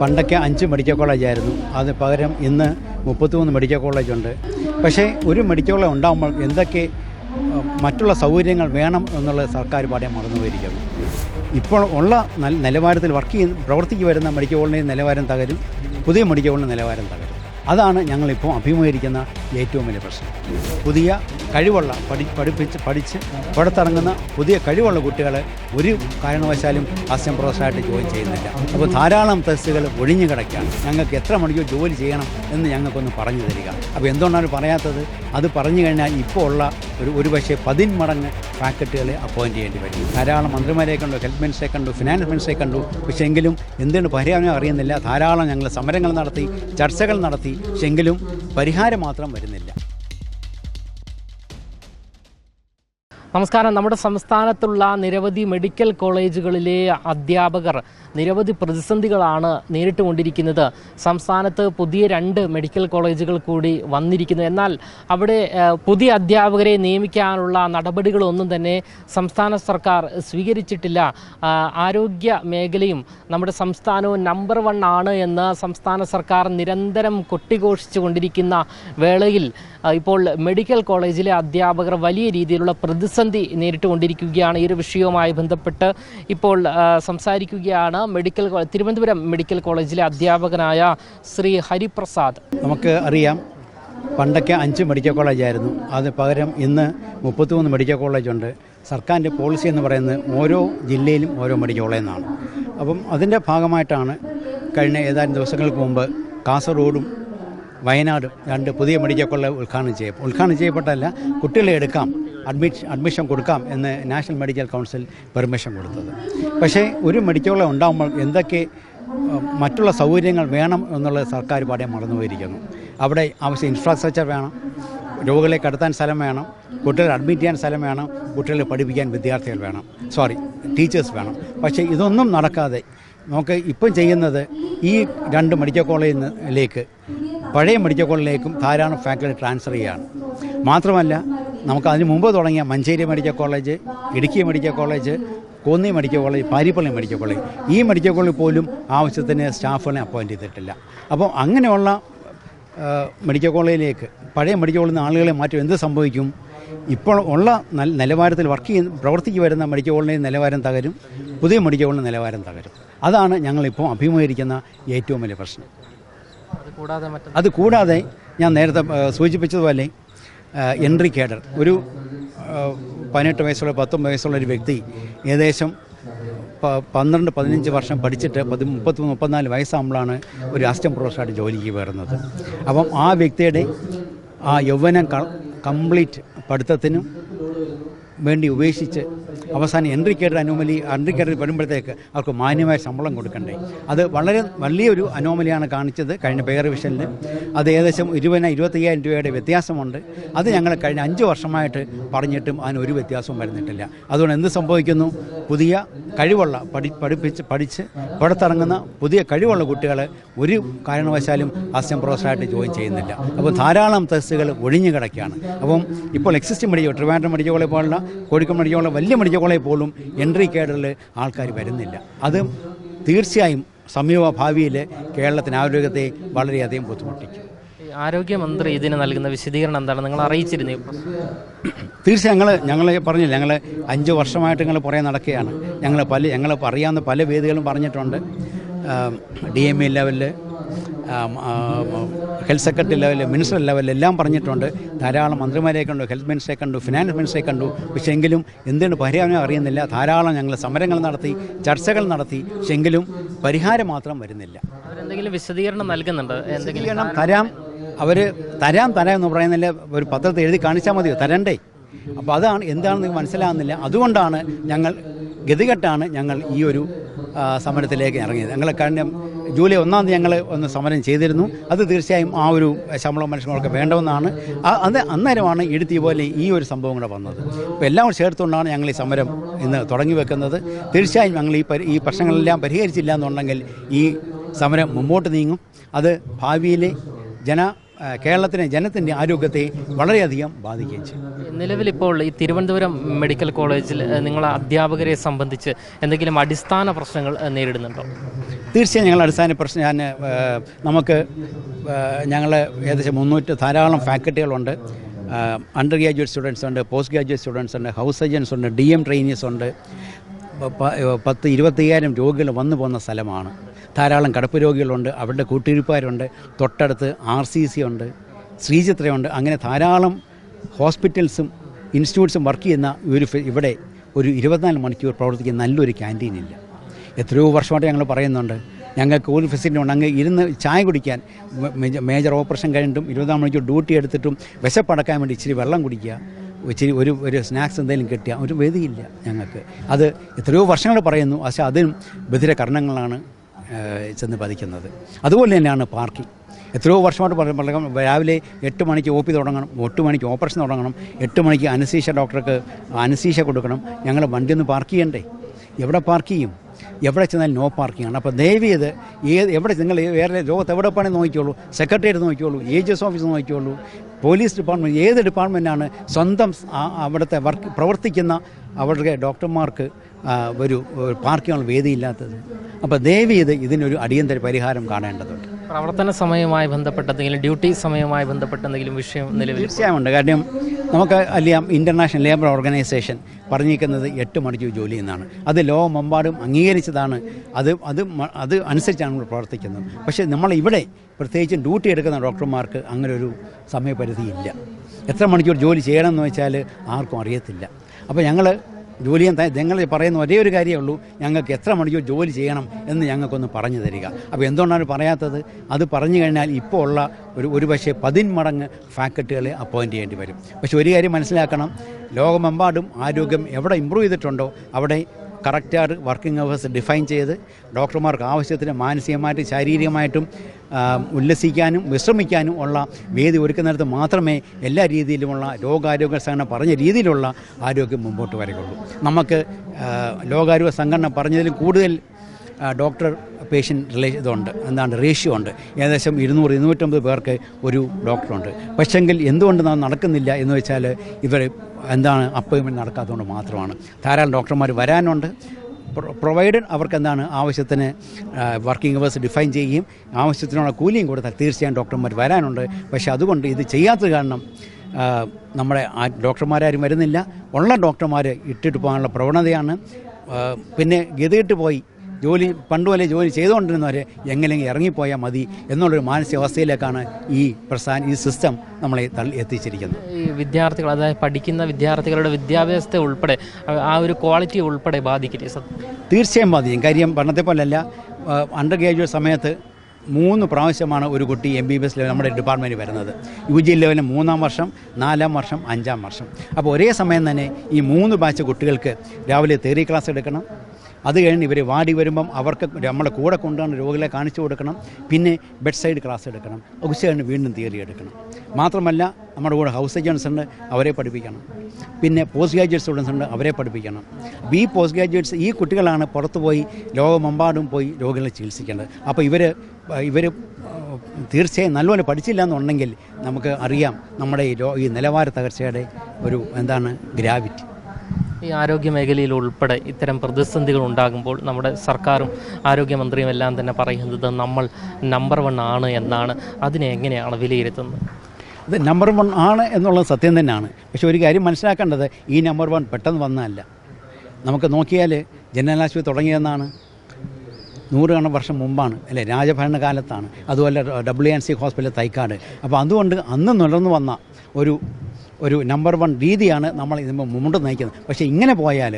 പണ്ടൊക്കെ അഞ്ച് മെഡിക്കൽ കോളേജായിരുന്നു അത് പകരം ഇന്ന് മുപ്പത്തിമൂന്ന് മെഡിക്കൽ കോളേജുണ്ട് പക്ഷേ ഒരു മെഡിക്കൽ കോളേജ് ഉണ്ടാകുമ്പോൾ എന്തൊക്കെ മറ്റുള്ള സൗകര്യങ്ങൾ വേണം എന്നുള്ളത് സർക്കാർ പാടെ മറന്നു പോയിരിക്കുന്നു. ഇപ്പോൾ ഉള്ള നിലവാരത്തിൽ വർക്ക് ചെയ്യുന്ന പ്രവർത്തിക്ക് വരുന്ന മെഡിക്കൽ കോളേജിന്റെ നിലവാരം തകരും. പുതിയ മെഡിക്കൽ കോളേജിന്റെ നിലവാരം തകരും. അതാണ് ഞങ്ങളിപ്പോൾ അഭിമുഖീകരിക്കുന്ന ഏറ്റവും വലിയ പ്രശ്നം. പുതിയ കഴിവുള്ള പഠി പഠിപ്പിച്ച് പഠിച്ച് പുറത്തിറങ്ങുന്ന പുതിയ കഴിവുള്ള കുട്ടികളെ ഒരു കാരണവശാലും അസ്യം പ്രൊഫസറായിട്ട് ജോലി ചെയ്യുന്നില്ല. അപ്പോൾ ധാരാളം ടെസ്റ്റുകൾ ഒഴിഞ്ഞു കിടക്കുകയാണ്. ഞങ്ങൾക്ക് എത്ര മണിക്കൂർ ജോലി ചെയ്യണം എന്ന് ഞങ്ങൾക്കൊന്ന് പറഞ്ഞു തരിക. അപ്പോൾ എന്തുകൊണ്ടാണ് പറയാത്തത്? അത് പറഞ്ഞു കഴിഞ്ഞാൽ ഇപ്പോൾ ഉള്ള ഒരു ഒരു പക്ഷേ പതിന്മടങ്ങ് പാക്കറ്റുകളെ അപ്പോയിന്റ് ചെയ്യേണ്ടി വരും. ധാരാളം മന്ത്രിമാരെ കണ്ടു ഹെൽത്ത് മിനിസ്റ്ററെ കണ്ടു ഫിനാൻസ് മിനിസ്റ്ററെ കണ്ടു. പക്ഷേ എങ്കിലും എന്തുകൊണ്ട് പരിഹാരം അറിയുന്നില്ല? ധാരാളം ഞങ്ങൾ സമരങ്ങൾ നടത്തി ചർച്ചകൾ നടത്തി. പക്ഷെങ്കിലും പരിഹാരം മാത്രം വരുന്നില്ല. നമസ്കാരം. നമ്മുടെ സംസ്ഥാനത്തുള്ള നിരവധി മെഡിക്കൽ കോളേജുകളിലെ അധ്യാപകർ നിരവധി പ്രതിസന്ധികളാണ് നേരിട്ടുകൊണ്ടിരിക്കുന്നത് സംസ്ഥാനത്ത് പുതിയ രണ്ട് മെഡിക്കൽ കോളേജുകൾ കൂടി വന്നിരിക്കുന്നു. എന്നാൽ അവിടെ പുതിയ അധ്യാപകരെ നിയമിക്കാനുള്ള നടപടികളൊന്നും തന്നെ സംസ്ഥാന സർക്കാർ സ്വീകരിച്ചിട്ടില്ല. ആരോഗ്യ മേഖലയും നമ്മുടെ സംസ്ഥാനവും നമ്പർ വൺ ആണ് എന്ന് സംസ്ഥാന സർക്കാർ നിരന്തരം കൊട്ടിഘോഷിച്ചു കൊണ്ടിരിക്കുന്ന വേളയിൽ ഇപ്പോൾ മെഡിക്കൽ കോളേജിലെ അധ്യാപകർ വലിയ രീതിയിലുള്ള പ്രതിസന്ധി നേരിട്ടുകൊണ്ടിരിക്കുകയാണ്. ഈ ഒരു വിഷയവുമായി ബന്ധപ്പെട്ട് ഇപ്പോൾ സംസാരിക്കുകയാണ് മെഡിക്കൽ തിരുവനന്തപുരം മെഡിക്കൽ കോളേജിലെ അധ്യാപകനായ ശ്രീ ഹരിപ്രസാദ്. നമുക്ക് അറിയാം പണ്ടൊക്കെ അഞ്ച് മെഡിക്കൽ കോളേജായിരുന്നു. അത് പകരം ഇന്ന് മുപ്പത്തിമൂന്ന് മെഡിക്കൽ കോളേജുണ്ട്. സർക്കാരിന്റെ പോളിസി എന്ന് പറയുന്നത് ഓരോ ജില്ലയിലും ഓരോ മെഡിക്കൽ കോളേജിൽ നിന്നാണ് അപ്പം അതിന്റെ ഭാഗമായിട്ടാണ് കഴിഞ്ഞ ഏതാനും ദിവസങ്ങൾക്ക് മുമ്പ് കാസർഗോഡും വയനാടും രണ്ട് പുതിയ മെഡിക്കൽ കോളേജ് ഉദ്ഘാടനം ചെയ്യും ഉദ്ഘാടനം ചെയ്യപ്പെട്ടല്ല കുട്ടികളെ എടുക്കാം. അഡ്മിഷൻ അഡ്മിഷൻ കൊടുക്കാം എന്ന് നാഷണൽ മെഡിക്കൽ കൗൺസിൽ പെർമിഷൻ കൊടുത്തത്. പക്ഷേ ഒരു മെഡിക്കൽ കോളേജ് ഉണ്ടാകുമ്പോൾ എന്തൊക്കെ മറ്റുള്ള സൗകര്യങ്ങൾ വേണം എന്നുള്ളത് സർക്കാർ പാടെ മറന്നുപോയിരിക്കുന്നു. അവിടെ ആവശ്യ ഇൻഫ്രാസ്ട്രക്ചർ വേണം രോഗികളെ കടത്താൻ സ്ഥലം വേണം കുട്ടികളെ അഡ്മിറ്റ് ചെയ്യാൻ സ്ഥലം വേണം കുട്ടികളെ പഠിപ്പിക്കാൻ വിദ്യാർത്ഥികൾ വേണം. സോറി ടീച്ചേഴ്സ് വേണം. പക്ഷേ ഇതൊന്നും നടക്കാതെ നമുക്ക് ഇപ്പം ചെയ്യുന്നത് ഈ രണ്ട് മെഡിക്കൽ കോളേജിലേക്ക് പഴയ മെഡിക്കൽ കോളേജിലേക്കും ധാരാളം ഫാക്കൽറ്റി ട്രാൻസ്ഫർ ചെയ്യുകയാണ് മാത്രമല്ല നമുക്ക് അതിന് മുമ്പ് തുടങ്ങിയ Manjeri medical college Idukki medical college Konni medical college Parippally medical college. ഈ മെഡിക്കൽ കോളേജ് പോലും ആവശ്യത്തിന് സ്റ്റാഫുകളെ അപ്പോയിന്റ് ചെയ്തിട്ടില്ല. അപ്പോൾ അങ്ങനെയുള്ള മെഡിക്കൽ കോളേജിലേക്ക് പഴയ മെഡിക്കൽ കോളേജിൽ നിന്ന് ആളുകളെ മാറ്റും എന്ത് സംഭവിക്കും? ഇപ്പോൾ ഉള്ള നിലവാരത്തിൽ വർക്ക് ചെയ്യുന്ന പ്രവർത്തിക്ക് വരുന്ന മെഡിക്കൽ കോളേജിന്റെ നിലവാരം തകരും പുതിയ മെഡിക്കൽ കോളേജിന്റെ നിലവാരം തകരും. അതാണ് ഞങ്ങളിപ്പോൾ അഭിമുഖീകരിക്കുന്ന ഏറ്റവും വലിയ പ്രശ്നം. അത് കൂടാതെ ഞാൻ നേരത്തെ സൂചിപ്പിച്ചതുപോലെ എൻട്രി കേഡർ. ഒരു പതിനെട്ട് വയസ്സുള്ള പത്തൊമ്പത് വയസ്സുള്ള ഒരു വ്യക്തി ഏകദേശം പന്ത്രണ്ട് പതിനഞ്ച് വർഷം പഠിച്ചിട്ട് പതി മുപ്പത്തി മുപ്പത്തിനാല് വയസ്സാകുമ്പോഴാണ് ഒരു അസിസ്റ്റന്റ് പ്രൊഫസറായിട്ട് ജോലിക്ക് വരുന്നത്. അപ്പം ആ വ്യക്തിയുടെ ആ യൗവനം കംപ്ലീറ്റ് പഠിത്തത്തിനും വേണ്ടി ഉപേക്ഷിച്ച് അവസാനം entry cadre anomaly entry cadre വരുമ്പോഴത്തേക്ക് അവർക്ക് മാന്യമായ ശമ്പളം കൊടുക്കണ്ടേ. അത് വളരെ വലിയൊരു അനോമലിയാണ് കാണിച്ചത് കഴിഞ്ഞ പേ റിവിഷനിൽ അത് ഏകദേശം ഇരുപതിനായിരം ഇരുപത്തയ്യായിരം രൂപയുടെ വ്യത്യാസമുണ്ട്. അത് ഞങ്ങൾ കഴിഞ്ഞ അഞ്ച് വർഷമായിട്ട് പറഞ്ഞിട്ടും അതിന് ഒരു വ്യത്യാസവും വരുന്നിട്ടില്ല. അതുകൊണ്ട് എന്ത് സംഭവിക്കുന്നു? പുതിയ കഴിവുള്ള പഠി പഠിപ്പിച്ച് പഠിച്ച് പുറത്തിറങ്ങുന്ന പുതിയ കഴിവുള്ള കുട്ടികൾ ഒരു കാരണവശാലും അസിസ്റ്റന്റ് പ്രൊഫസറായിട്ട് ജോയിൻ ചെയ്യുന്നില്ല. അപ്പോൾ ധാരാളം ടെസ്റ്റുകൾ ഒഴിഞ്ഞു കിടക്കുകയാണ്. അപ്പം ഇപ്പോൾ existing medical Trivandrum medical college പോലുള്ള കോഴിക്കോട് മെഡിക്കൽ വലിയ മെഡിക്കൽ കോളേജ് പോലും എൻട്രി കേഡറിൽ ആൾക്കാർ വരുന്നില്ല. അത് തീർച്ചയായും സമീപ ഭാവിയിൽ കേരളത്തിന് ആരോഗ്യത്തെ വളരെയധികം ബുദ്ധിമുട്ടിക്കും. ആരോഗ്യമന്ത്രി ഇതിന് നൽകുന്ന വിശദീകരണം എന്താണ്? നിങ്ങൾ അറിയിച്ചിരുന്നു തീർച്ചയായും ഞങ്ങൾ ഞങ്ങൾ പറഞ്ഞില്ല. ഞങ്ങൾ അഞ്ച് വർഷമായിട്ട് ഞങ്ങൾ പുറകെ നടക്കുകയാണ്. ഞങ്ങൾ പല ഞങ്ങൾ അറിയാവുന്ന പല വേദികളും പറഞ്ഞിട്ടുണ്ട്. ഡി എം എ ലെവലിൽ ഹെൽത്ത് സെക്രട്ടറി ലെവലിൽ മിനിസ്റ്റർ ലെവലിൽ എല്ലാം പറഞ്ഞിട്ടുണ്ട്. ധാരാളം മന്ത്രിമാരെ കണ്ടു ഹെൽത്ത് മിനിസ്റ്ററെ കണ്ടു ഫിനാൻസ് മിനിസ്റ്ററെ കണ്ടു. പക്ഷേ എങ്കിലും എന്തിന് പരിഹാരം അറിയുന്നില്ല. ധാരാളം ഞങ്ങൾ സമരങ്ങൾ നടത്തി ചർച്ചകൾ നടത്തി. പക്ഷേ എങ്കിലും പരിഹാരം മാത്രം വരുന്നില്ല. അവരെന്തെങ്കിലും വിശദീകരണം നൽകുന്നുണ്ട്? എന്തെങ്കിലും വിശദീകരണം തരാം. അവർ തരാം തരാം എന്ന് പറയുന്നില്ല ഒരു പത്രത്തിൽ എഴുതി കാണിച്ചാൽ മതിയോ? തരണ്ടേ. അപ്പോൾ അതാണ് എന്താണെന്ന് നിങ്ങൾക്ക് മനസ്സിലാകുന്നില്ല. അതുകൊണ്ടാണ് ഞങ്ങൾ ഗതികെട്ടാണ് ഞങ്ങൾ ഈ ഒരു സമരത്തിലേക്ക് ഇറങ്ങിയത്. ഞങ്ങളെ കഴിഞ്ഞ ജൂലൈ ഒന്നാം തീയതി ഞങ്ങൾ ഒന്ന് സമരം ചെയ്തിരുന്നു. അത് തീർച്ചയായും ആ ഒരു ശമ്പളം മനുഷ്യർക്ക് വേണ്ടതെന്നാണ് ആ- അത് അന്നേരമാണ് ഇടുത്തി പോലെ ഈ ഒരു സംഭവം കൂടെ വന്നത്. അപ്പോൾ എല്ലാം ചേർത്തുകൊണ്ടാണ് ഞങ്ങൾ ഈ സമരം ഇന്ന് തുടങ്ങി വെക്കുന്നത്. തീർച്ചയായും ഞങ്ങൾ ഈ ഈ പ്രശ്നങ്ങളെല്ലാം പരിഹരിച്ചില്ല എന്നുണ്ടെങ്കിൽ ഈ സമരം മുമ്പോട്ട് നീങ്ങും. അത് ഭാവിയിലെ ജന കേരളത്തിലെ ജനത്തിന്റെ ആരോഗ്യത്തെ വളരെയധികം ബാധിക്കുകയും ചെയ്യും. നിലവിലിപ്പോൾ ഈ തിരുവനന്തപുരം മെഡിക്കൽ കോളേജിൽ നിങ്ങൾ അധ്യാപകരെ സംബന്ധിച്ച് എന്തെങ്കിലും അടിസ്ഥാന പ്രശ്നങ്ങൾ നേരിടുന്നുണ്ടോ? തീർച്ചയായും ഞങ്ങൾ അടിസ്ഥാന പ്രശ്നം ഞാൻ നമുക്ക് ഞങ്ങൾ ഏകദേശം മുന്നൂറ്റ് ധാരാളം ഫാക്കൽറ്റികളുണ്ട്. അണ്ടർ ഗ്രാജുവേറ്റ് സ്റ്റുഡൻസ് ഉണ്ട് പോസ്റ്റ് ഗ്രാജുവേറ്റ് സ്റ്റുഡൻസ് ഉണ്ട് ഹൗസ് സർജൻസ് ഉണ്ട് ഡി എം ട്രെയിനീസ് ഉണ്ട്. പത്ത് ഇരുപത്തയ്യായിരം രോഗികൾ വന്നു പോകുന്ന സ്ഥലമാണ്. ധാരാളം കടപ്പ് രോഗികളുണ്ട് അവരുടെ കൂട്ടിരിപ്പുകാരുണ്ട് തൊട്ടടുത്ത് ആർ സി സി ഉണ്ട് ശ്രീചിത്രയുണ്ട്. അങ്ങനെ ധാരാളം ഹോസ്പിറ്റൽസും ഇൻസ്റ്റിറ്റ്യൂട്ട്സും വർക്ക് ചെയ്യുന്ന ഒരു ഇവിടെ ഒരു ഇരുപത്തിനാല് മണിക്കൂർ പ്രവർത്തിക്കുന്ന നല്ലൊരു ക്യാന്റീൻ ഇല്ല എത്രയോ വർഷമായിട്ട് ഞങ്ങൾ പറയുന്നുണ്ട്. ഞങ്ങൾക്ക് ഒരു ഫെസിലിറ്റി ഉണ്ട് അങ്ങ് ഇരുന്ന് ചായ കുടിക്കാൻ. മേജർ ഓപ്പറേഷൻ കഴിഞ്ഞിട്ടും ഇരുപതാം മണിക്കൂർ ഡ്യൂട്ടി എടുത്തിട്ടും വിശപ്പടക്കാൻ വേണ്ടി ഇച്ചിരി വെള്ളം കുടിക്കുക. ഇച്ചിരി ഒരു ഒരു സ്നാക്സ് എന്തെങ്കിലും കിട്ടിയ ഒരു വേദിയില്ല ഞങ്ങൾക്ക്. അത് എത്രയോ വർഷങ്ങൾ പറയുന്നു. പക്ഷേ അതിനും ബധിര കർണങ്ങളാണ് ചെന്ന് പതിക്കുന്നത് അതുപോലെ തന്നെയാണ് പാർക്കിംഗ് എത്രയോ വർഷമായിട്ട് പറയും രാവിലെ എട്ട് മണിക്ക് ഒ പി തുടങ്ങണം. എട്ട് മണിക്ക് ഓപ്പറേഷൻ തുടങ്ങണം. എട്ട് മണിക്ക് അനസീഷ ഡോക്ടർക്ക് അനസീഷ കൊടുക്കണം. ഞങ്ങൾ വണ്ടി ഒന്ന് പാർക്ക് ചെയ്യണ്ടേ? എവിടെ പാർക്ക് ചെയ്യും? എവിടെ ചെന്നാൽ നോ പാർക്കിംഗ് ആണ്. അപ്പോൾ ദയവ് ചെയ്ത് ഏത് എവിടെ നിങ്ങൾ വേറെ ലോകത്ത് എവിടെ പണി നോക്കിക്കോളൂ. സെക്രട്ടേറിയറ്റ് നോക്കിക്കോളൂ. ഏജസ് ഓഫീസ് നോക്കിക്കോളൂ. പോലീസ് ഡിപ്പാർട്ട്മെന്റ് ഏത് ഡിപ്പാർട്ട്മെന്റാണ് സ്വന്തം അവിടുത്തെ വർക്ക് പ്രവർത്തിക്കുന്ന അവരുടെ ഡോക്ടർമാർക്ക് ഒരു പാർക്കിങ്ങുള്ള വേദിയില്ലാത്തത്. അപ്പോൾ ദയവ് ചെയ്ത് ഇതിനൊരു അടിയന്തര പരിഹാരം കാണേണ്ടതുണ്ട്. പ്രവർത്തന സമയവുമായി ബന്ധപ്പെട്ട എന്തെങ്കിലും ഡ്യൂട്ടി സമയവുമായി ബന്ധപ്പെട്ട എന്തെങ്കിലും വിഷയം നിലവിൽ തീർച്ചയായുണ്ട് കാരണം നമുക്ക് അറിയാം ഇന്റർനാഷണൽ ലേബർ ഓർഗനൈസേഷൻ പറഞ്ഞിരിക്കുന്നത് എട്ട് മണിക്കൂർ ജോലി എന്നാണ്. അത് ലോകമെമ്പാടും അംഗീകരിച്ചതാണ്. അത് അത് അത് അനുസരിച്ചാണ് നമ്മൾ പ്രവർത്തിക്കുന്നത്. പക്ഷേ നമ്മൾ ഇവിടെ പ്രത്യേകിച്ചും ഡ്യൂട്ടി എടുക്കുന്ന ഡോക്ടർമാർക്ക് അങ്ങനെ ഒരു സമയപരിധിയില്ല. എത്ര മണിക്കൂർ ജോലി ചെയ്യണമെന്ന് വെച്ചാൽ ആർക്കും അറിയത്തില്ല. അപ്പോൾ ഞങ്ങൾ ജോലി ചെയ്യാൻ നിങ്ങൾ പറയുന്ന ഒരേ ഒരു കാര്യമേ ഉള്ളൂ. ഞങ്ങൾക്ക് എത്ര മണിക്കൂർ ജോലി ചെയ്യണം എന്ന് ഞങ്ങൾക്കൊന്ന് പറഞ്ഞു തരിക. അപ്പോൾ എന്തുകൊണ്ടാണ് പറയാത്തത്? അത് പറഞ്ഞു കഴിഞ്ഞാൽ ഇപ്പോൾ ഉള്ള ഒരു ഒരു പക്ഷേ പതിന്മടങ്ങ് ഫാക്കൽറ്റികളെ അപ്പോയിന്റ് ചെയ്യേണ്ടി വരും. പക്ഷേ ഒരു കാര്യം മനസ്സിലാക്കണം. ലോകമെമ്പാടും ആരോഗ്യം എവിടെ ഇമ്പ്രൂവ് ചെയ്തിട്ടുണ്ടോ അവിടെ കറക്റ്റായിട്ട് വർക്കിംഗ് അവേഴ്സ് ഡിഫൈൻ ചെയ്ത് ഡോക്ടർമാർക്ക് ആവശ്യത്തിന് മാനസികമായിട്ടും ശാരീരികമായിട്ടും ഉല്ലസിക്കാനും വിശ്രമിക്കാനും ഉള്ള വേദി ഒരുക്കുന്നിടത്ത് മാത്രമേ എല്ലാ രീതിയിലുമുള്ള രോഗാരോഗ്യ സംഘടന പറഞ്ഞ രീതിയിലുള്ള ആരോഗ്യം മുമ്പോട്ട് വരികയുള്ളൂ നമുക്ക് ലോകാരോഗ്യ സംഘടന പറഞ്ഞതിലും കൂടുതൽ ഡോക്ടർ പേഷ്യന്റ് റിലേ ഇതുണ്ട്. എന്താണ് റേഷ്യോ ഉണ്ട്. ഏകദേശം ഇരുന്നൂറ് ഇരുന്നൂറ്റമ്പത് പേർക്ക് ഒരു ഡോക്ടറുണ്ട് പക്ഷെങ്കിൽ എന്തുകൊണ്ട് നാം നടക്കുന്നില്ല എന്ന് വെച്ചാൽ ഇവർ എന്താണ് അപ്പോയിൻമെന്റ് നടക്കാത്തതുകൊണ്ട് മാത്രമാണ്. ധാരാളം ഡോക്ടർമാർ വരാനുണ്ട്. പ്രൊവൈഡ് അവർക്ക് എന്താണ് ആവശ്യത്തിന് വർക്കിംഗ് അവേഴ്സ് ഡിഫൈൻ ചെയ്യുകയും ആവശ്യത്തിനുള്ള കൂലിയും കൊടുത്താൽ തീർച്ചയായും ഡോക്ടർമാർ വരാനുണ്ട്. പക്ഷേ അതുകൊണ്ട് ഇത് ചെയ്യാത്തത് കാരണം നമ്മുടെ ആ ഡോക്ടർമാരാരും വരുന്നില്ല. ഉള്ള ഡോക്ടർമാർ ഇട്ടിട്ട് പോകാനുള്ള പ്രവണതയാണ്. പിന്നെ ഗതിയിട്ട് പോയി ജോലി പണ്ട് പോലെ ജോലി ചെയ്തുകൊണ്ടിരുന്നവർ എങ്ങനെയെങ്കിലും ഇറങ്ങിപ്പോയാൽ മതി എന്നുള്ളൊരു മാനസികാവസ്ഥയിലേക്കാണ് ഈ പ്രസ്ഥാനം ഈ സിസ്റ്റം നമ്മളെ തള്ളി എത്തിച്ചിരിക്കുന്നത്. ഈ വിദ്യാർത്ഥികൾ അതായത് പഠിക്കുന്ന വിദ്യാർത്ഥികളുടെ വിദ്യാഭ്യാസത്തെ ഉൾപ്പെടെ ആ- ഒരു ക്വാളിറ്റി ഉൾപ്പെടെ ബാധിക്കില്ലേ സത് തീർച്ചയായും ബാധിക്കും. കാര്യം പഠനത്തെ പോലെയല്ല. അണ്ടർ ഗ്രാജുവേറ്റ് സമയത്ത് മൂന്ന് പ്രാവശ്യമാണ് ഒരു കുട്ടി M B B S level നമ്മുടെ ഡിപ്പാർട്ട്മെന്റ് വരുന്നത്. യു ജി ലെവലിൽ മൂന്നാം വർഷം നാലാം വർഷം അഞ്ചാം വർഷം. അപ്പോൾ ഒരേ സമയം തന്നെ ഈ മൂന്ന് ബാച്ച് കുട്ടികൾക്ക് രാവിലെ തേറി ക്ലാസ് എടുക്കണം അത് കഴിഞ്ഞ് ഇവർ വാടി വരുമ്പം അവർക്ക് നമ്മളെ കൂടെ കൊണ്ടുവന്ന് രോഗികളെ കാണിച്ചു കൊടുക്കണം. പിന്നെ ബെഡ് സൈഡ് ക്ലാസ് എടുക്കണം. ഉച്ച കഴിഞ്ഞ് വീണ്ടും തിയറി എടുക്കണം. മാത്രമല്ല നമ്മുടെ കൂടെ ഹൗസ് സർജൻസ് ഉണ്ട് അവരെ പഠിപ്പിക്കണം. പിന്നെ പോസ്റ്റ് ഗ്രാജുവേറ്റ് സ്റ്റുഡൻസ് ഉണ്ട് അവരെ പഠിപ്പിക്കണം. ബി പോസ്റ്റ് ഗ്രാജുവേറ്റ്സ് ഈ കുട്ടികളാണ് പുറത്തുപോയി ലോകമെമ്പാടും പോയി രോഗികളെ ചികിത്സിക്കേണ്ടത്. അപ്പോൾ ഇവർ ഇവർ തീർച്ചയായും നല്ലപോലെ പഠിച്ചില്ല എന്നുണ്ടെങ്കിൽ നമുക്ക് അറിയാം നമ്മുടെ ഈ ഈ നിലവാര തകർച്ചയുടെ ഒരു എന്താണ് ഗ്രാവിറ്റി. ഈ ആരോഗ്യ മേഖലയിൽ ഉൾപ്പെടെ ഇത്തരം പ്രതിസന്ധികൾ ഉണ്ടാകുമ്പോൾ നമ്മുടെ സർക്കാരും ആരോഗ്യമന്ത്രിയും എല്ലാം തന്നെ പറയുന്നത് നമ്മൾ നമ്പർ വൺ ആണ് എന്നാണ്. അതിനെ എങ്ങനെയാണ് വിലയിരുത്തുന്നത്? അത് നമ്പർ വൺ ആണ് എന്നുള്ളത് സത്യം തന്നെയാണ്. പക്ഷേ ഒരു കാര്യം മനസ്സിലാക്കേണ്ടത് ഈ നമ്പർ വൺ പെട്ടെന്ന് വന്നതല്ല. നമുക്ക് നോക്കിയാൽ ജനറൽ ആശുപത്രി തുടങ്ങിയതെന്നാണ്. നൂറുകണ വർഷം മുമ്പാണ് അല്ലേ? രാജഭരണകാലത്താണ്. അതുപോലെ W N C hospital Thycaud. അപ്പോൾ അതുകൊണ്ട് അന്ന് നിലർന്നു വന്ന ഒരു ഒരു നമ്പർ വൺ രീതിയാണ് നമ്മൾ ഇതിന് മുമ്പോട്ട് നയിക്കുന്നത്. പക്ഷേ ഇങ്ങനെ പോയാൽ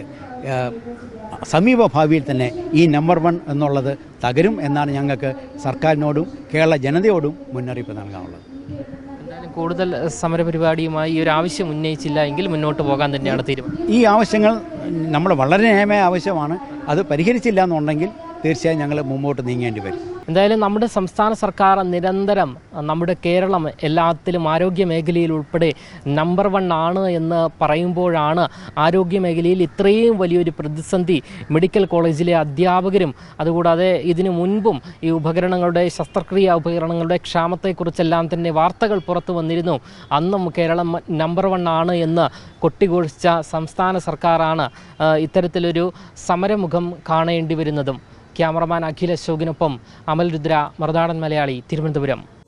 സമീപ ഭാവിയിൽ തന്നെ ഈ നമ്പർ വൺ എന്നുള്ളത് തകരും എന്നാണ് ഞങ്ങൾക്ക് സർക്കാരിനോടും കേരള ജനതയോടും മുന്നറിയിപ്പ് നൽകാനുള്ളത്. എന്തായാലും കൂടുതൽ സമരപരിപാടിയുമായി ഈ ഒരു ആവശ്യം ഉന്നയിച്ചില്ല എങ്കിൽ മുന്നോട്ട് പോകാൻ തന്നെയാണ് തീരുമാനം. ഈ ആവശ്യങ്ങൾ നമ്മൾ വളരെ ന്യായമായ ആവശ്യമാണ്. അത് പരിഹരിച്ചില്ല എന്നുണ്ടെങ്കിൽ തീർച്ചയായും ഞങ്ങൾ മുമ്പോട്ട് നീങ്ങേണ്ടി വരും. എന്തായാലും നമ്മുടെ സംസ്ഥാന സർക്കാർ നിരന്തരം നമ്മുടെ കേരളം എല്ലാത്തിലും ആരോഗ്യ മേഖലയിൽ ഉൾപ്പെടെ നമ്പർ വൺ ആണ് എന്ന് പറയുമ്പോഴാണ് ആരോഗ്യ മേഖലയിൽ ഇത്രയും വലിയൊരു പ്രതിസന്ധി മെഡിക്കൽ കോളേജിലെ അധ്യാപകരും അതുകൂടാതെ ഇതിനു മുൻപും ഈ ഉപകരണങ്ങളുടെ ശസ്ത്രക്രിയ ഉപകരണങ്ങളുടെ ക്ഷാമത്തെക്കുറിച്ചെല്ലാം തന്നെ വാർത്തകൾ പുറത്തു വന്നിരുന്നു. അന്നും കേരളം നമ്പർ വൺ ആണ് എന്ന് കൊട്ടിഘോഷിച്ച സംസ്ഥാന സർക്കാരാണ് ഇത്തരത്തിലൊരു സമരമുഖം കാണേണ്ടി വരുന്നതും. ക്യാമറമാൻ അഖിൽ അശോകിനൊപ്പം അമൽ രുദ്ര മറുനാടൻ മലയാളി തിരുവനന്തപുരം.